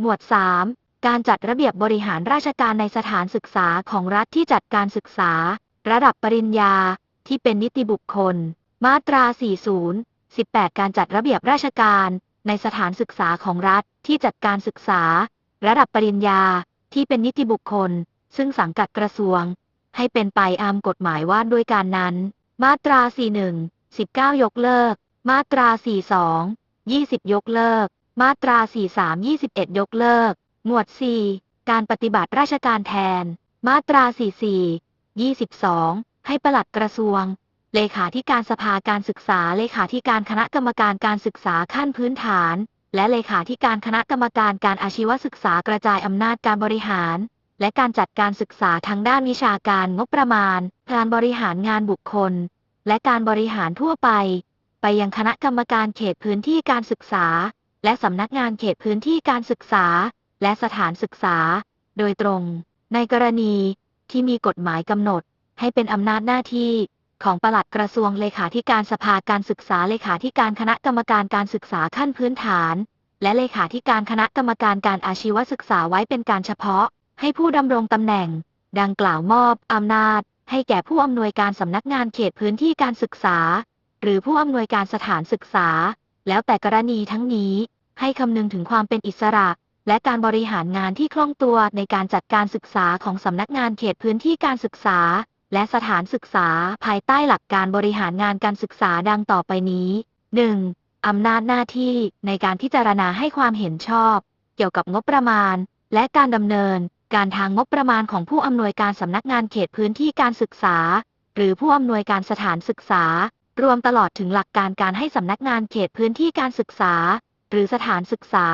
หมวด 3 การจัดระเบียบบริหารราชการในสถานศึกษาของรัฐที่จัดการศึกษา ระดับปริญญา ที่เป็นนิติบุคคล มาตรา 40 18 การจัดระเบียบราชการ ในสถานศึกษาของรัฐที่จัดการศึกษา ระดับปริญญา ที่เป็นนิติบุคคล ซึ่งสังกัดกระทรวง ให้เป็นไปตามกฎหมายว่าด้วยการนั้น มาตรา 41 19 ยกเลิก มาตรา 42 20 ยกเลิก มาตรา 43 21 ยกเลิก หมวด 4 การปฏิบัติราชการแทน มาตรา 44 22 ให้ปลัดกระทรวง เลขาธิการสภาการศึกษา เลขาธิการคณะกรรมการการศึกษาขั้นพื้นฐาน และเลขาธิการคณะกรรมการการอาชีวศึกษากระจายอำนาจการบริหาร และการจัดการศึกษาทางด้านวิชาการงบประมาณการบริหารงานบุคคล และการบริหารทั่วไป ไปยังคณะกรรมการเขตพื้นที่การศึกษา และสำนักงานเขตพื้นที่การศึกษา และสถานศึกษา โดยตรง ในกรณีที่มีกฎหมายกำหนด ให้เป็นอำนาจหน้าที่ของปลัดกระทรวงเลขาธิการสภาการศึกษาเลขาธิการคณะกรรมการการศึกษาขั้นพื้นฐาน และเลขาธิการคณะกรรมการการอาชีวศึกษาไว้เป็นการเฉพาะ ให้ผู้ดำรงตำแหน่ง ดังกล่าวมอบอำนาจ ให้แก่ผู้อำนวยการสำนักงานเขตพื้นที่การศึกษา หรือผู้อำนวยการสถานศึกษา แล้วแต่กรณีทั้งนี้ ให้คำนึงถึงความเป็นอิสระ และการบริหารงานที่คล่องตัวในการจัดการศึกษาของสำนักงานเขตพื้นที่การศึกษา และสถานศึกษาภายใต้หลักการบริหารงานการศึกษาดังต่อไปนี้ 1. อำนาจหน้าที่ในการพิจารณาให้ความเห็นชอบ เกี่ยวกับงบประมาณ และการดำเนิน การทางงบประมาณของผู้อำนวยการสำนักงานเขตพื้นที่การศึกษา หรือผู้อำนวยการสถานศึกษารวมตลอดถึงหลักการการให้สำนักงานเขตพื้นที่การศึกษา หรือสถานศึกษา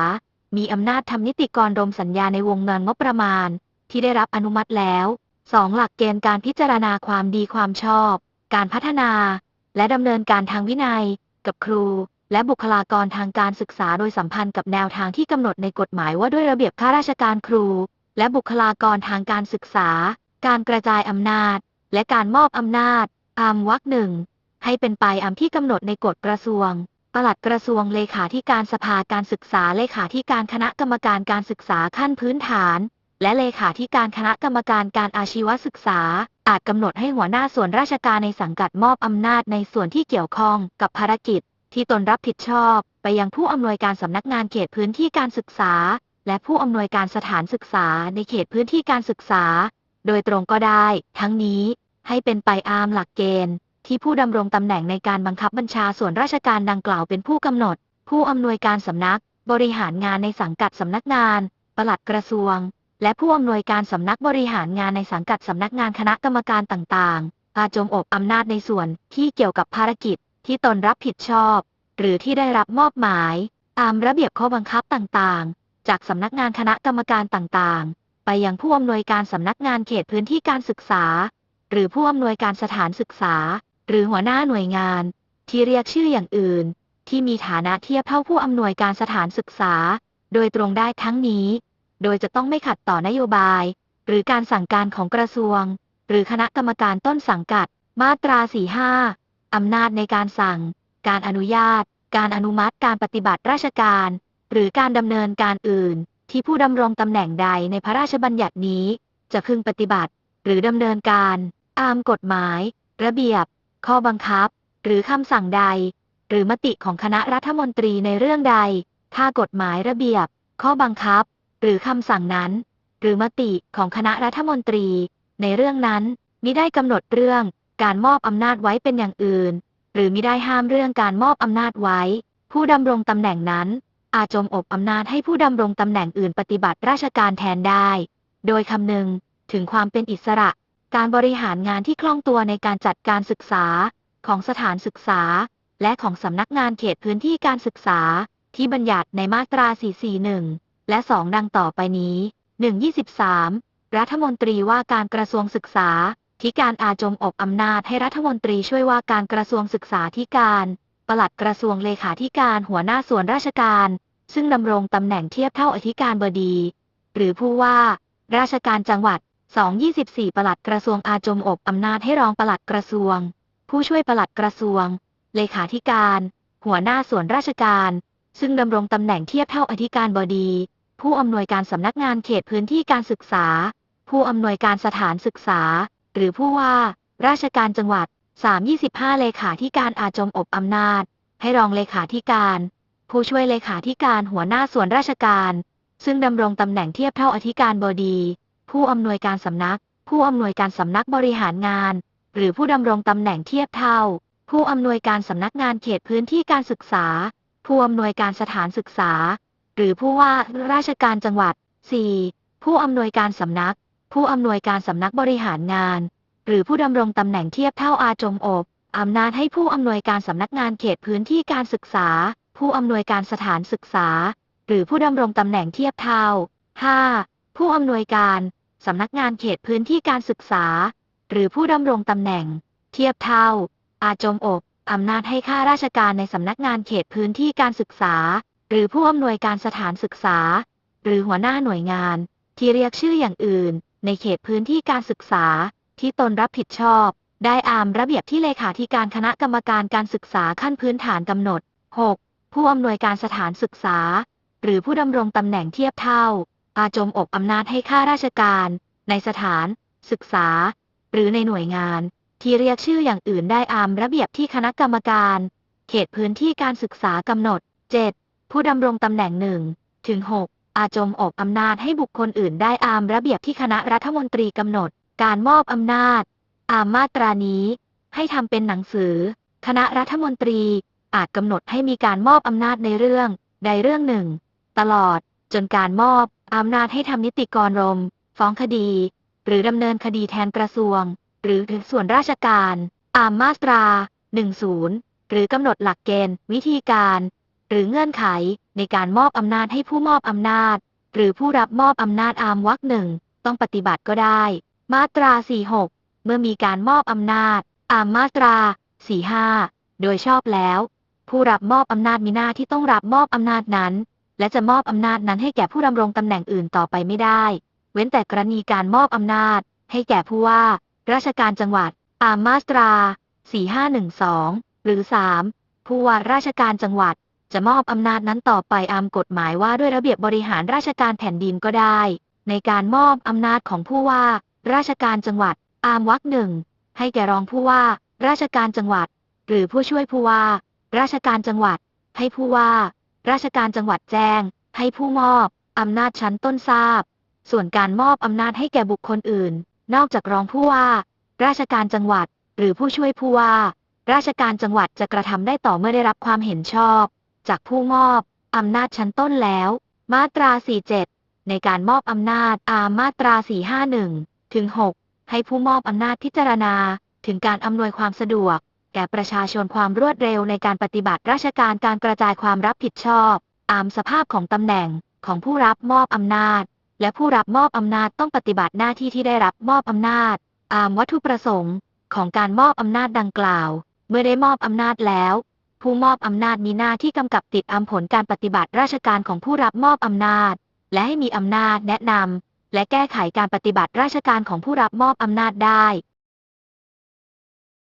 มีอำนาจทำนิติกรรมสัญญาในวงเงินงบประมาณ ที่ได้รับอนุมัติแล้ว 2. หลักเกณฑ์การพิจารณาความดีความชอบ การพัฒนา และดำเนินการทางวินัย กับครู และบุคลากรทางการศึกษาโดยสัมพันธ์กับแนวทางที่กำหนดในกฎหมายว่าด้วยระเบียบข้าราชการครู และบุคลากรทางการศึกษา การกระจายอำนาจ และการมอบอำนาจอามวรรคหนึ่งให้เป็นไปอามที่กำหนดในกฎกระทรวง ปลัดกระทรวงเลขาธิการสภาการศึกษาเลขาธิการคณะกรรมการการศึกษาขั้นพื้นฐาน และเลขาธิการคณะกรรมการการอาชีวศึกษา อาจกำหนดให้หัวหน้าส่วนราชการในสังกัดมอบอำนาจในส่วนที่เกี่ยวข้องกับภารกิจ ที่ตนรับผิดชอบ ไปยังผู้อำนวยการสำนักงานเขตพื้นที่การศึกษา และผู้อำนวยการสถานศึกษาในเขตพื้นที่การศึกษา โดยตรงก็ได้ ทั้งนี้ให้เป็นไปตามหลักเกณฑ์ ที่ผู้ดำรงตำแหน่งในการบังคับบัญชาส่วนราชการดังกล่าวเป็นผู้กำหนด ผู้อำนวยการสำนัก บริหารงานในสังกัดสำนักงาน ปลัดกระทรวง และผู้อำนวยการสำนักบริหารงานในสังกัดสำนักงานคณะกรรมการต่างๆอาจงอบอำนาจในส่วนที่เกี่ยวกับภารกิจที่ตนรับผิดชอบ หรือที่ได้รับมอบหมายตามระเบียบข้อบังคับต่างๆ จากสำนักงานคณะกรรมการต่างๆ ไปยังผู้อำนวยการสำนักงานเขตพื้นที่การศึกษา หรือผู้อำนวยการสถานศึกษา หรือหัวหน้าหน่วยงาน ที่เรียกชื่ออย่างอื่น ที่มีฐานะเทียบเท่าผู้อำนวยการสถานศึกษา โดยตรงได้ทั้งนี้ โดยจะต้องไม่ขัดต่อนโยบาย หรือการสั่งการของกระทรวง หรือคณะกรรมการต้นสังกัด มาตรา 45 อำนาจในการสั่ง การอนุญาต การอนุมัติการปฏิบัติราชการ หรือการดำเนินการอื่น ที่ผู้ดำรงตำแหน่งใดในพระราชบัญญัตินี้ จะพึงปฏิบัติ หรือดำเนินการตามกฎหมาย ระเบียบ ข้อบังคับ หรือคำสั่งใด หรือมติของคณะรัฐมนตรีในเรื่องใด ถ้ากฎหมายระเบียบ ข้อบังคับ หรือคำสั่งนั้น หรือมติของคณะรัฐมนตรี ในเรื่องนั้นมิได้กำหนดเรื่องการมอบอำนาจไว้เป็นอย่างอื่น หรือมิได้ห้ามเรื่องการมอบอำนาจไว้ ผู้ดำรงตำแหน่งนั้น อาจจงอบอำนาจให้ผู้ดำรงตำแหน่งอื่นปฏิบัติราชการแทนได้ โดยคำนึงถึงความเป็นอิสระ การบริหารงานที่คล่องตัวในการจัดการศึกษา ของสถานศึกษา และของสำนักงานเขตพื้นที่การศึกษา ที่บัญญัติในมาตรา 441 และ 2 ดังต่อไปนี้ 123 รัฐมนตรีว่าการกระทรวงศึกษาธิการอาจงอบอำนาจให้รัฐมนตรีช่วยว่าการกระทรวงศึกษาธิการ ปลัดกระทรวงเลขาธิการหัวหน้าส่วนราชการ ซึ่งดำรงตำแหน่งเทียบเท่าอธิการบดี หรือผู้ว่า ราชการจังหวัด 224 ปลัดกระทรวงอาจงอบอำนาจให้รองปลัดกระทรวง ผู้ช่วยปลัดกระทรวง เลขาธิการ หัวหน้าส่วนราชการ ซึ่งดำรงตำแหน่งเทียบเท่าอธิการบดี ผู้อำนวยการสำนักงานเขตพื้นที่การศึกษา ผู้อำนวยการสถานศึกษา หรือผู้ว่า ราชการจังหวัด 325 เลขาธิการอาจมอบอำนาจ ให้รองเลขาธิการ ผู้ช่วยเลขาธิการหัวหน้าส่วนราชการ ซึ่งดำรงตำแหน่งเทียบเท่าอธิการบดี ผู้อำนวยการสำนัก ผู้อำนวยการสำนักบริหารงาน หรือผู้ดำรงตำแหน่งเทียบเท่า ผู้อำนวยการสำนักงานเขตพื้นที่การศึกษา ผู้อำนวยการสถานศึกษา หรือผู้ว่าราชการจังหวัด 4. ผู้อำนวยการสำนัก ผู้อำนวยการสำนักบริหารงาน หรือผู้ดำรงตำแหน่งเทียบเท่าอาจมอบอำนาจให้ผู้อำนวยการสำนักงานเขตพื้นที่การศึกษา ผู้อำนวยการสถานศึกษา หรือผู้ดำรงตำแหน่งเทียบเท่า 5. ผู้อำนวยการ สำนักงานเขตพื้นที่การศึกษา หรือผู้ดำรงตำแหน่ง เทียบเท่า อาจมอบอำนาจให้ข้าราชการในสำนักงานเขตพื้นที่การศึกษา หรือผู้อำนวยการสถานศึกษา หรือหัวหน้าหน่วยงาน ที่เรียกชื่ออย่างอื่น ในเขตพื้นที่การศึกษา ที่ตนรับผิดชอบ ได้อามระเบียบที่เลขาธิการคณะกรรมการการศึกษาขั้นพื้นฐานกำหนด 6. ผู้อำนวยการสถานศึกษา หรือผู้ดำรงตำแหน่งเทียบเท่า อาจมอบอำนาจให้ข้าราชการ ในสถาน ศึกษา หรือในหน่วยงาน ที่เรียกชื่ออย่างอื่นได้อามระเบียบที่คณะกรรมการ เขตพื้นที่การศึกษากำหนด 7. ผู้ดำรงตำแหน่งหนึ่งถึง 6 อาจมอบอำนาจให้บุคคลอื่นได้อามระเบียบที่คณะรัฐมนตรีกำหนด การมอบอำนาจอามมาตรานี้ ให้ทำเป็นหนังสือ คณะรัฐมนตรีอาจกำหนดให้มีการมอบอำนาจในเรื่อง ใดเรื่องหนึ่ง ตลอด จนการมอบ อำนาจให้ทำนิติกรรม ฟ้องคดี หรือดำเนินคดีแทนกระทรวง หรือส่วนราชการอามมาตรา 10 หรือกำหนดหลักเกณฑ์ วิธีการ หรือเงื่อนไขในการมอบอำนาจให้ผู้มอบอำนาจ หรือผู้รับมอบอำนาจอามวรรคหนึ่งต้องปฏิบัติก็ได้ มาตรา 46 เมื่อมีการมอบอำนาจ อามมาตรา 45 โดยชอบแล้ว ผู้รับมอบอำนาจมีหน้าที่ต้องรับมอบอำนาจนั้น และจะมอบอำนาจนั้นให้แก่ผู้ดำรงตำแหน่งอื่นต่อไปไม่ได้ เว้นแต่กรณีการมอบอำนาจ ให้แก่ผู้ว่า ราชการจังหวัด ตามมาตรา 4512 หรือ 3. ผู้ว่าราชการจังหวัด จะมอบอำนาจนั้นต่อไปอามกฎหมายว่าด้วยระเบียบบริหารราชการแผ่นดินก็ได้ ในการมอบอำนาจของผู้ว่า ราชการจังหวัดอามวรรคหนึ่งให้แก่รองผู้ว่า ราชการจังหวัด หรือผู้ช่วยผู้ว่า ราชการจังหวัด ให้ผู้ว่า ราชการจังหวัดแจ้ง ให้ผู้มอบ อำนาจชั้นต้นทราบ ส่วนการมอบอำนาจให้แก่บุคคลอื่น นอกจากรองผู้ว่า ราชการจังหวัด หรือผู้ช่วยผู้ว่า ราชการจังหวัดจะกระทำได้ต่อเมื่อได้รับความเห็นชอบ จากผู้มอบอำนาจชั้นต้นแล้ว มาตรา 47 ในการมอบอำนาจอามาตรา 451 ถึง 6 ให้ผู้มอบอำนาจพิจารณา ถึงการอำนวยความสะดวก แก่ประชาชนความรวดเร็วในการปฏิบัติราชการการกระจายความรับผิดชอบ ตามสภาพของตำแหน่งของผู้รับมอบอำนาจ และผู้รับมอบอำนาจต้องปฏิบัติหน้าที่ที่ได้รับมอบอำนาจ ตามวัตถุประสงค์ ของการมอบอำนาจดังกล่าว เมื่อได้มอบอำนาจแล้ว ผู้มอบอำนาจมีหน้าที่กำกับติดอำผลการปฏิบัติราชการของผู้รับมอบอำนาจ และให้มีอำนาจแนะนำและแก้ไขการปฏิบัติราชการของผู้รับมอบอำนาจได้